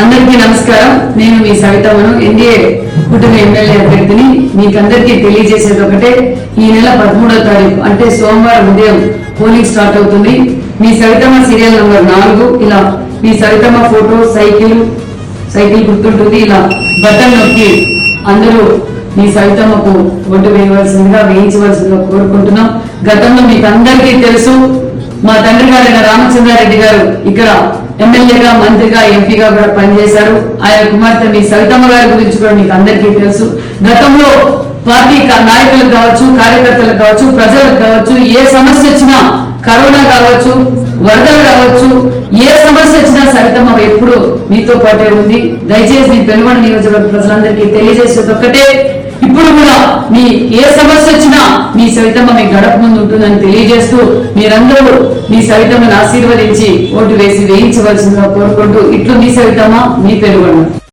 అందరికీ నమస్కారం. నేను మీ సవితమ్మను ఎన్డీఏ కుటుంబ ఎమ్మెల్యే అభ్యర్థిని. మీకందరికీ తెలియజేసేది ఒకటే ఈ నెల పదమూడవ తారీఖు అంటే సోమవారం ఉదయం పోలింగ్ స్టార్ట్ అవుతుంది. మీ సవితమ్మ సీరియల్ నంబర్ నాలుగు ఇలా మీ సవితమ్మ ఫోటో సైకిల్ సైకిల్ గుర్తుంటుంది ఇలా బటన్ నొక్కి అందరూ మీ సవితమ్మకు ఓటు వేయవలసిందిగా వేయించవలసిందిగా కోరుకుంటున్నాం. గతంలో మీకు అందరికీ తెలుసు మా తండ్రి గారైన రామచంద్రారెడ్డి గారు ఇక్కడ ఎమ్మెల్యేగా మంత్రిగా ఎంపీగా కూడా పనిచేశారు. ఆయన కుమార్తె మీ సవితమ్మ గారి గురించి కూడా మీకు అందరికీ తెలుసు. గతంలో పార్టీ నాయకులకు కావచ్చు కార్యకర్తలకు కావచ్చు ప్రజలకు కావచ్చు ఏ సమస్య వచ్చినా కరోనా కావచ్చు వరదలు కావచ్చు ఏ సమస్య వచ్చినా సవితమ్మ ఎప్పుడు మీతో పాటే ఉంది దయచేసి పెనుగొండ నియోజకవర్గ ప్రజలందరికీ తెలియజేసేది ఒక్కటే ఇప్పుడు కూడా మీ ఏ సమస్య వచ్చినా మీ సవితమ్మ మీ గడప ముందు ఉంటుందని తెలియజేస్తూ మీరందరూ మీ సవితమ్మను ఆశీర్వదించి ఓటు వేసి వేయించవలసిందిగా కోరుకుంటూ ఇట్లు మీ సవితమ్మ మీ పెనుగొండ